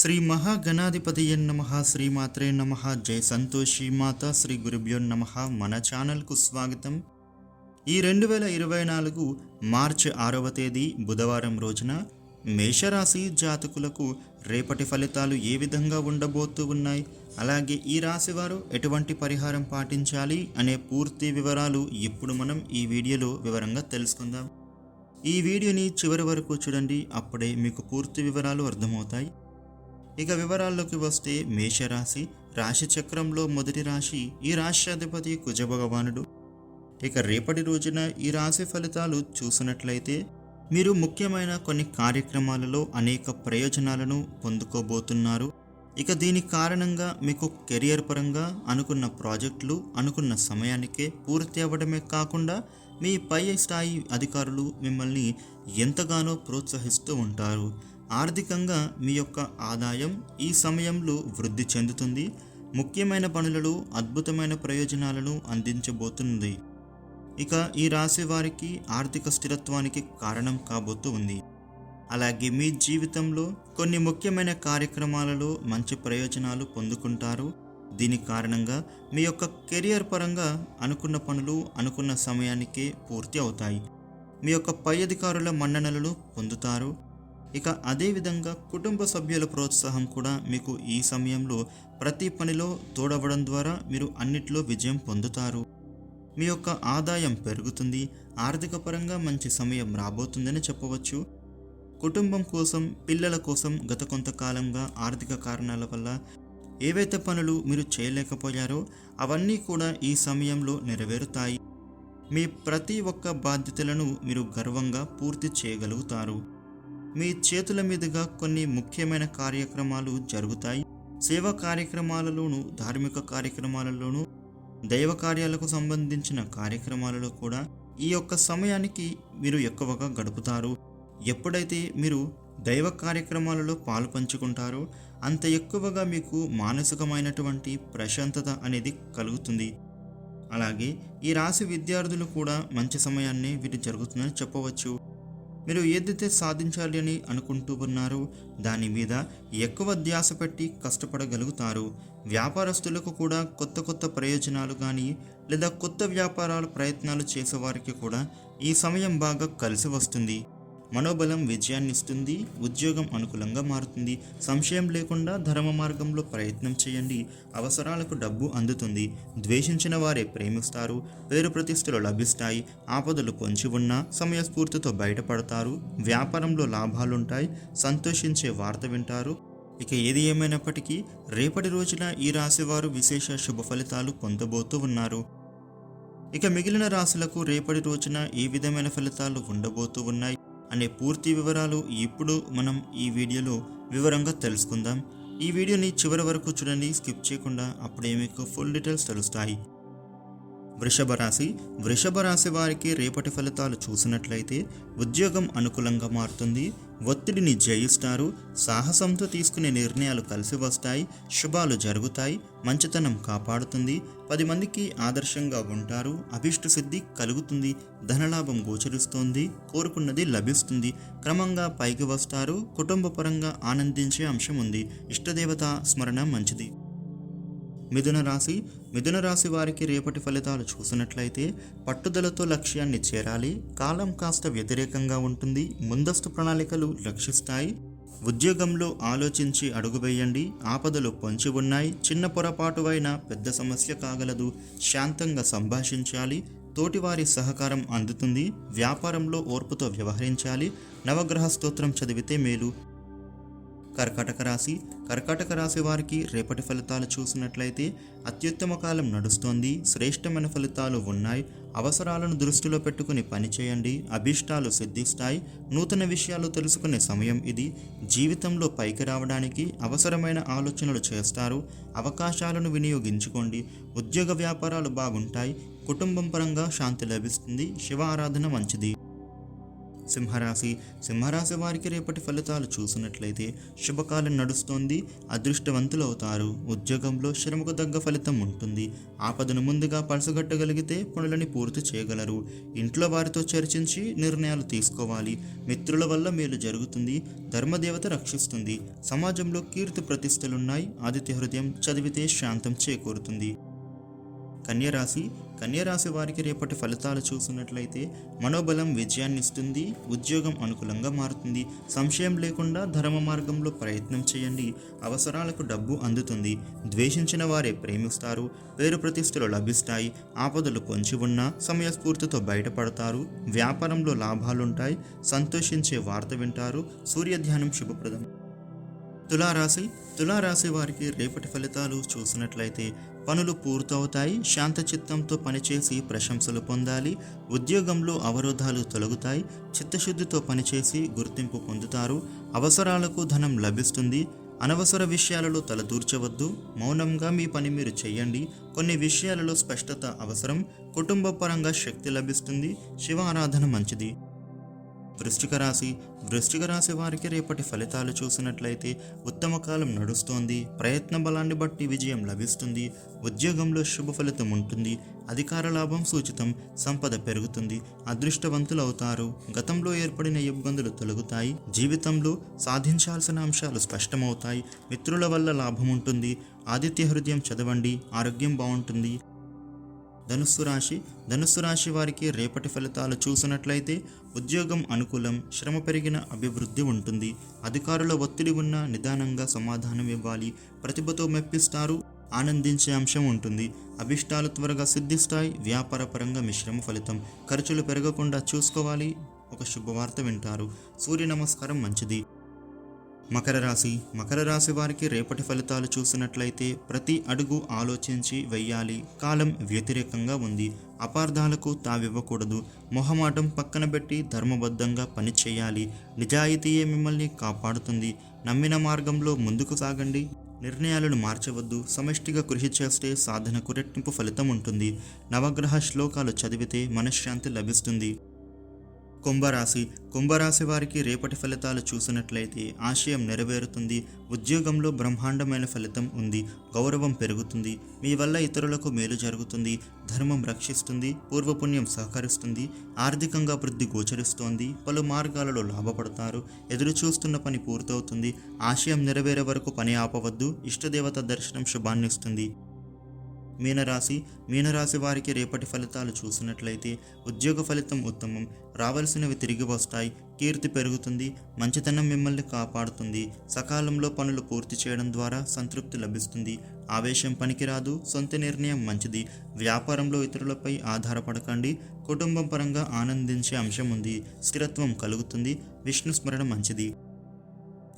శ్రీ మహాగణాధిపతియ నమ శ్రీమాత్రే నమ జై సంతోషి మాత శ్రీ గురుభ్యో నమ మన ఛానల్కు స్వాగతం. ఈ రెండు వేల ఇరవై నాలుగు మార్చి ఆరవ తేదీ బుధవారం రోజున మేషరాశి జాతకులకు రేపటి ఫలితాలు ఏ విధంగా ఉండబోతూ ఉన్నాయి? అలాగే ఈ రాశివారు ఎటువంటి పరిహారం పాటించాలి అనే పూర్తి వివరాలు ఇప్పుడు మనం ఈ వీడియోలో వివరంగా తెలుసుకుందాం. ఈ వీడియోని చివరి వరకు చూడండి అప్పుడే మీకు పూర్తి వివరాలు అర్థమవుతాయి. ఇక వివరాల్లోకి వస్తే మేషరాశి రాశి చక్రంలో మొదటి రాశి ఈ రాశ్యాధిపతి కుజభగవానుడు. భగవానుడు ఇక రేపటి రోజున ఈ రాశి ఫలితాలు చూసినట్లయితే మీరు ముఖ్యమైన కొన్ని కార్యక్రమాలలో అనేక ప్రయోజనాలను పొందుకోబోతున్నారు. ఇక దీని కారణంగా మీకు కెరియర్ పరంగా అనుకున్న ప్రాజెక్టులు అనుకున్న సమయానికే పూర్తి అవ్వడమే కాకుండా మీ పై స్థాయి అధికారులు మిమ్మల్ని ఎంతగానో ప్రోత్సహిస్తూ ఉంటారు. ఆర్థికంగా మీ యొక్క ఆదాయం ఈ సమయంలో వృద్ధి చెందుతుంది. ముఖ్యమైన పనులలో అద్భుతమైన ప్రయోజనాలను అందించబోతుంది. ఇక ఈ రాశి వారికి ఆర్థిక స్థిరత్వానికి కారణం కాబోతూ ఉంది. అలాగే మీ జీవితంలో కొన్ని ముఖ్యమైన కార్యక్రమాలలో మంచి ప్రయోజనాలు పొందుకుంటారు. దీని కారణంగా మీ యొక్క కెరియర్ పరంగా అనుకున్న పనులు అనుకున్న సమయానికే పూర్తి అవుతాయి. మీ యొక్క పై అధికారుల మన్ననలను పొందుతారు. ఇక అదేవిధంగా కుటుంబ సభ్యుల ప్రోత్సాహం కూడా మీకు ఈ సమయంలో ప్రతి పనిలో తోడవడం ద్వారా మీరు అన్నిట్లో విజయం పొందుతారు. మీ యొక్క ఆదాయం పెరుగుతుంది. ఆర్థిక పరంగా మంచి సమయం రాబోతుందని చెప్పవచ్చు. కుటుంబం కోసం పిల్లల కోసం గత కొంతకాలంగా ఆర్థిక కారణాల వల్ల ఏవైతే పనులు మీరు చేయలేకపోయారో అవన్నీ కూడా ఈ సమయంలో నెరవేరుతాయి. మీ ప్రతి ఒక్క బాధ్యతలను మీరు గర్వంగా పూర్తి చేయగలుగుతారు. మీ చేతుల మీదుగా కొన్ని ముఖ్యమైన కార్యక్రమాలు జరుగుతాయి. సేవా కార్యక్రమాలలోనూ ధార్మిక కార్యక్రమాలలోనూ దైవ కార్యాలకు సంబంధించిన కార్యక్రమాలలో కూడా ఈ యొక్క సమయానికి మీరు ఎక్కువగా గడుపుతారు. ఎప్పుడైతే మీరు దైవ కార్యక్రమాలలో పాలు పంచుకుంటారో అంత ఎక్కువగా మీకు మానసికమైనటువంటి ప్రశాంతత అనేది కలుగుతుంది. అలాగే ఈ రాశి విద్యార్థులు కూడా మంచి సమయాన్ని వీటి జరుగుతుందని చెప్పవచ్చు. మీరు ఏదైతే సాధించాలి అని అనుకుంటూ ఉన్నారో దాని మీద ఎక్కువ ధ్యాస పెట్టి కష్టపడగలుగుతారు. వ్యాపారస్తులకు కూడా కొత్త కొత్త ప్రయోజనాలు కానీ లేదా కొత్త వ్యాపారాల ప్రయత్నాలు చేసేవారికి కూడా ఈ సమయం బాగా కలిసి వస్తుంది. మనోబలం విజయాన్ని ఇస్తుంది ఉద్యోగం అనుకూలంగా మారుతుంది. సంశయం లేకుండా ధర్మ మార్గంలో ప్రయత్నం చేయండి. అవసరాలకు డబ్బు అందుతుంది. ద్వేషించిన వారే ప్రేమిస్తారు. పేరు ప్రతిష్టలు లభిస్తాయి. ఆపదలు పొంచి ఉన్నా సమయస్ఫూర్తితో బయటపడతారు. వ్యాపారంలో లాభాలుంటాయి. సంతోషించే వార్త వింటారు. ఇక ఏది ఏమైనప్పటికీ రేపటి రోజున ఈ రాశివారు విశేష శుభ ఫలితాలు పొందబోతూ ఉన్నారు. ఇక మిగిలిన రాశులకు రేపటి రోజున ఏ విధమైన ఫలితాలు ఉండబోతూ ఉన్నాయి? అనే పూర్తి వివరాలు ఇప్పుడు మనం ఈ వీడియోలో వివరంగా తెలుసుకుందాం. ఈ వీడియోని చివరి వరకు చూడండి. స్కిప్ చేయకుండా అప్పుడే మీకు ఫుల్ డీటెయిల్స్ తెలుస్తాయి. వృషభ రాశి. వృషభ రాశి వారికి రేపటి ఫలితాలు చూసినట్లయితే ఉద్యోగం అనుకూలంగా మారుతుంది. ఒత్తిడిని జయిస్తారు. సాహసంతో తీసుకునే నిర్ణయాలు కలిసి వస్తాయి. శుభాలు జరుగుతాయి. మంచితనం కాపాడుతుంది. పది మందికి ఆదర్శంగా ఉంటారు. అభిష్ట సిద్ధి కలుగుతుంది. ధనలాభం గోచరిస్తోంది. కోరుకున్నది లభిస్తుంది. క్రమంగా పైకి వస్తారు. కుటుంబ పరంగా ఆనందించే అంశం ఉంది. ఇష్టదేవత స్మరణ మంచిది. మిథున రాశి. మిథున రాశి వారికి రేపటి ఫలితాలు చూసినట్లయితే పట్టుదలతో లక్ష్యాన్ని చేరాలి. కాలం కాస్త వ్యతిరేకంగా ఉంటుంది. ముందస్తు ప్రణాళికలు లక్షిస్తాయి. ఉద్యోగంలో ఆలోచించి అడుగు వేయండి. ఆపదలు పొంచి ఉన్నాయి. చిన్న పొరపాటు అయినా పెద్ద సమస్య కాగలదు. శాంతంగా సంభాషించాలి. తోటివారి సహకారం అందుతుంది. వ్యాపారంలో ఓర్పుతో వ్యవహరించాలి. నవగ్రహ స్తోత్రం చదివితే మేలు. కర్కాటక రాశి. కర్కాటక రాశి వారికి రేపటి ఫలితాలు చూసినట్లయితే అత్యుత్తమ కాలం నడుస్తోంది. శ్రేష్టమైన ఫలితాలు ఉన్నాయి. అవసరాలను దృష్టిలో పెట్టుకుని పనిచేయండి అభిష్టాలు సిద్ధిస్తాయి. నూతన విషయాలు తెలుసుకునే సమయం ఇది. జీవితంలో పైకి రావడానికి అవసరమైన ఆలోచనలు చేస్తారు. అవకాశాలను వినియోగించుకోండి. ఉద్యోగ వ్యాపారాలు బాగుంటాయి. కుటుంబం పరంగా శాంతి లభిస్తుంది. శివ ఆరాధన మంచిది. సింహరాశి. సింహరాశి వారికి రేపటి ఫలితాలు చూసినట్లయితే శుభకాలం నడుస్తోంది అదృష్టవంతులు అవుతారు ఉద్యోగంలో శ్రమకు తగ్గ ఫలితం ఉంటుంది. ఆపదను ముందుగా పలసగట్టగలిగితే పనులని పూర్తి చేయగలరు. ఇంట్లో వారితో చర్చించి నిర్ణయాలు తీసుకోవాలి. మిత్రుల వల్ల మేలు జరుగుతుంది ధర్మదేవత రక్షిస్తుంది. సమాజంలో కీర్తి ప్రతిష్టలున్నాయి ఆదిత్య హృదయం చదివితే శాంతం చేకూరుతుంది. కన్యరాశి. కన్యరాశి వారికి రేపటి ఫలితాలు చూసినట్లయితే మనోబలం విజయాన్ని ఇస్తుంది ఉద్యోగం అనుకూలంగా మారుతుంది. సంశయం లేకుండా ధర్మ మార్గంలో ప్రయత్నం చేయండి. అవసరాలకు డబ్బు అందుతుంది. ద్వేషించిన వారే ప్రేమిస్తారు. పేరు ప్రతిష్టలు లభిస్తాయి. ఆపదలు పొంచి ఉన్నా సమయస్ఫూర్తితో బయటపడతారు. వ్యాపారంలో లాభాలుంటాయి. సంతోషించే వార్త వింటారు. సూర్యధ్యానం శుభప్రదం. తులారాశి తులారాశి వారికి రేపటి ఫలితాలు చూసినట్లయితే పనులు పూర్తవుతాయి. శాంతచిత్తంతో పనిచేసి ప్రశంసలు పొందాలి. ఉద్యోగంలో అవరోధాలు తొలగుతాయి. చిత్తశుద్ధితో పనిచేసి గుర్తింపు పొందుతారు. అవసరాలకు ధనం లభిస్తుంది. అనవసర విషయాలలో తలదూర్చవద్దు మౌనంగా మీ పని మీరు చేయండి కొన్ని విషయాలలో స్పష్టత అవసరం. కుటుంబ పరంగా శక్తి లభిస్తుంది. శివ ఆరాధన మంచిది. వృశ్చిక రాశి. వృశ్చిక రాశి వారికి రేపటి ఫలితాలు చూసినట్లయితే ఉత్తమ కాలం నడుస్తోంది. ప్రయత్న బలాన్ని బట్టి విజయం లభిస్తుంది. ఉద్యోగంలో శుభ ఫలితం ఉంటుంది. అధికార లాభం సూచితం. సంపద పెరుగుతుంది. అదృష్టవంతులు అవుతారు. గతంలో ఏర్పడిన ఇబ్బందులు తొలగుతాయి. జీవితంలో సాధించాల్సిన అంశాలు స్పష్టమవుతాయి. మిత్రుల వల్ల లాభం ఉంటుంది. ఆదిత్య హృదయం చదవండి. ఆరోగ్యం బాగుంటుంది. ధనుస్సు రాశి. ధనుస్సు రాశి వారికి రేపటి ఫలితాలు చూసినట్లయితే ఉద్యోగం అనుకూలం శ్రమ పెరిగిన అభివృద్ధి ఉంటుంది. అధికారుల ఒత్తిడి ఉన్న నిదానంగా సమాధానం ఇవ్వాలి. ప్రతిభతో మెప్పిస్తారు. ఆనందించే అంశం ఉంటుంది. అభిష్టాలు త్వరగా సిద్ధిస్తాయి. వ్యాపారపరంగా మిశ్రమ ఫలితం. ఖర్చులు పెరగకుండా చూసుకోవాలి. ఒక శుభవార్త వింటారు. సూర్య నమస్కారం మంచిది. మకర రాశి. మకర రాశి వారికి రేపటి ఫలితాలు చూసినట్లయితే ప్రతి అడుగు ఆలోచించి వెయ్యాలి. కాలం వ్యతిరేకంగా ఉంది. అపార్థాలకు తావివ్వకూడదు. మొహమాటం పక్కన పెట్టి ధర్మబద్ధంగా పని చేయాలి. నిజాయితీయే మిమ్మల్ని కాపాడుతుంది. నమ్మిన మార్గంలో ముందుకు సాగండి. నిర్ణయాలను మార్చవద్దు. సమష్టిగా కృషి చేస్తే సాధనకు రెట్టింపు ఫలితం ఉంటుంది. నవగ్రహ శ్లోకాలు చదివితే మనశ్శాంతి లభిస్తుంది. కుంభరాశి. కుంభరాశి వారికి రేపటి ఫలితాలు చూసినట్లయితే ఆశయం నెరవేరుతుంది. ఉద్యోగంలో బ్రహ్మాండమైన ఫలితం ఉంది. గౌరవం పెరుగుతుంది. మీ వల్ల ఇతరులకు మేలు జరుగుతుంది. ధర్మం రక్షిస్తుంది. పూర్వపుణ్యం సహకరిస్తుంది. ఆర్థికంగా వృద్ధి గోచరిస్తోంది. పలు మార్గాలలో లాభపడతారు. ఎదురు చూస్తున్న పని పూర్తవుతుంది. ఆశయం నెరవేరే వరకు పని ఆపవద్దు. ఇష్టదేవత దర్శనం శుభాన్నిస్తుంది. మీనరాశి మీనరాశి వారికి రేపటి ఫలితాలు చూసినట్లయితే ఉద్యోగ ఫలితం ఉత్తమం. రావలసినవి తిరిగి వస్తాయి కీర్తి పెరుగుతుంది మంచితనం మిమ్మల్ని కాపాడుతుంది. సకాలంలో పనులు పూర్తి చేయడం ద్వారా సంతృప్తి లభిస్తుంది. ఆవేశం పనికిరాదు సొంత నిర్ణయం మంచిది. వ్యాపారంలో ఇతరులపై ఆధారపడకండి. కుటుంబం పరంగా ఆనందించే అంశం ఉంది. స్థిరత్వం కలుగుతుంది. విష్ణు స్మరణ మంచిది.